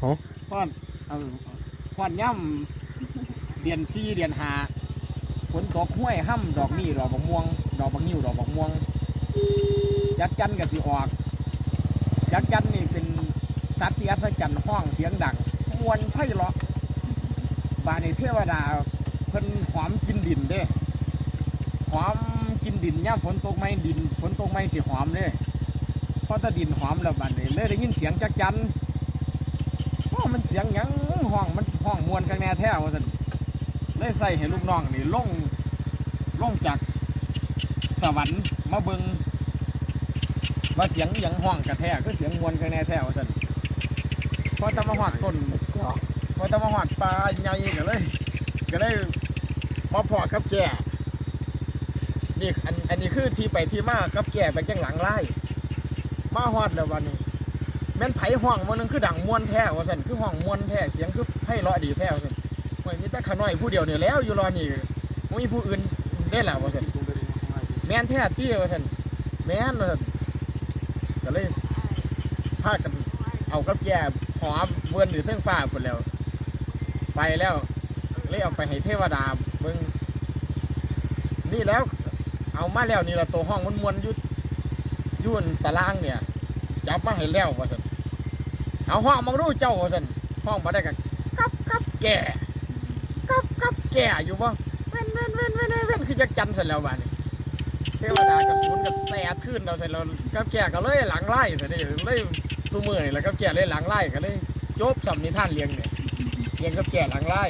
โอ้พอนเอาพอนย่ำเดือนสี่เดือนหาฝนตกห้วยห้ำดอกนี่ดอกบักม่วง ดอกบักนิ้วดอกบักม่วงจักจันกับสิออกจักจันนี่เป็นสัตว์ที่อัศจรรย์ห้องเสียงดังมวนไพเราะบานในเทวดาเพิ่นหอมกินดินเด้หอมกินดินย่าฝนตกไม่ดิน ฝนตกไม่สิหอมเด้เพราะถ้าดินหอมแล้วบานนี้เลยได้ยินเสียงจักจัน มันเสียงยังห้องมันห้องมวนข้างแน่แท้ว่าซั่นเลยใส่ให้ลูกน้องนี่ล่งล่งจากสวรรค์มาเบิงว่าเสียงยังห้องกระแทกคือเสียงมวนกันแน่แท้ว่าซั่นพอตะมาหอดต้นพอตะมาหอดปลาใหญ่ก็เลยก็เลยพอพอกับแก่นี่อันอันนี้คือที่ไปที่มากับแก่ไปจังหลังไล่มาฮอดแล้ววันนี้ แม่นไผห้องมันนึงคือดังมวนแท้ว่าซั่นคือห้องมวนแท้เสียงคือไพเราะดีแท้ว่าซั่นโอ้ยมีแต่ขาน้อยผู้เดียวเนี่ยแล้วอยู่รอนี่บ่มีผู้อื่นได้แล้วว่าซั่นแม่นแท้ตี้ว่าซั่นแม่นว่าซั่นก็เลยพากันเอากับแก่หอมเบือนหรือเทิงฟ้าหมดแล้ว ไปแล้วเลยเอาไปให้เทวดาเบิ่งนี่แล้ว เอามาแล้วนี่ละตัวห้องมันมวนยุดยุ่นตารางเนี่ย จับมาให้แล้วว่าสันเอาห้องมาดูเจ้าว่าสันห้องมาได้กันกับกับแก่กับกับแก่อยู่บ่เว้นเว้นเว้นเว้นเว้นเว้นคือจักจันเสร็จแล้วบ้านี้เทวดากระสุนกระแสทื่นเราใส่เรากับแก่ก็เลยหลังไล่ใส่ได้เลยทุมือนี่แหล้วกับแก่เลยหลังไล่ก็เลยจบสำนิทานเลี้ยงเนี่ยเลี้ยงกับแก่หลังไล่